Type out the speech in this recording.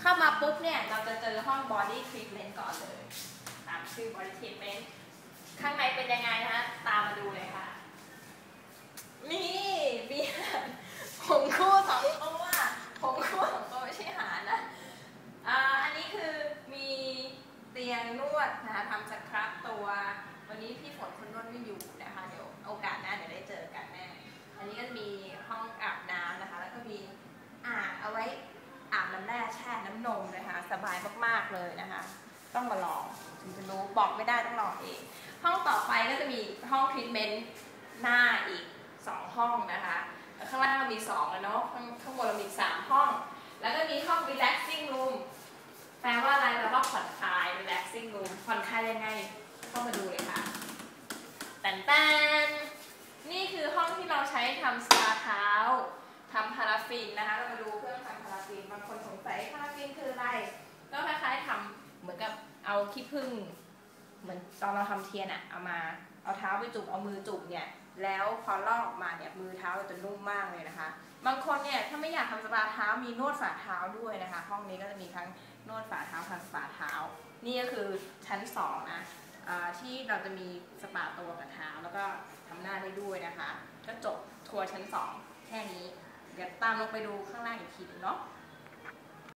เข้ามาปุ๊บเนี่ยเราจะเจอห้อง body treatment ก่อนเลย ตามชื่อ body treatment ข้างในเป็นยังไงนะคะตามมาดูเลยค่ะ นี่มีผงคู่สองตัวผงคู่สองตัวไม่ใช่หานะอ่าอันนี้คือมีเตียงนวดนะคะทำสครับตัว วันนี้พี่ฝน น้นมนะคะ สบายมากๆเลยนะคะ ต้องมาลองถึงจะรู้บอกไม่ได้ต้องลองเอง ห้องต่อไปก็จะมีห้องทรีทเมนต์หน้าอีก 2 ห้องนะคะ ข้างล่างเรามี2แล้วเนาะข้างข้างบนเรามี 3 ห้อง แล้วก็มีห้อง relaxing room แปลว่าอะไรแปลว่าผ่อนคลาย relaxing room ผ่อนคลายยังไงเข้ามาดูเลยค่ะแตนแตนนี่คือห้องที่เราใช้ทำสปาเท้าทำพาราฟินนะคะ ขี้ผึ้งเหมือนตอนเราทำเทียนอะเอามาเอาเท้าไปจุ่มเอามือจุ่มเนี่ยแล้วพอลอกออกมาเนี่ยมือเท้าจะนุ่มมากเลยนะคะ บางคนเนี่ยถ้าไม่อยากทำสปาเท้ามีนวดฝ่าเท้าด้วยนะคะ ห้องนี้ก็จะมีทั้งนวดฝ่าเท้าทำสปาเท้า นี่ก็คือชั้นสองนะที่เราจะมีสปาตัวกับเท้าแล้วก็ทำหน้าได้ด้วยนะคะ ก็จบทัวร์ชั้นสองแค่นี้ เดี๋ยวตามลงไปดูข้างล่างอีกทีนึงเนาะ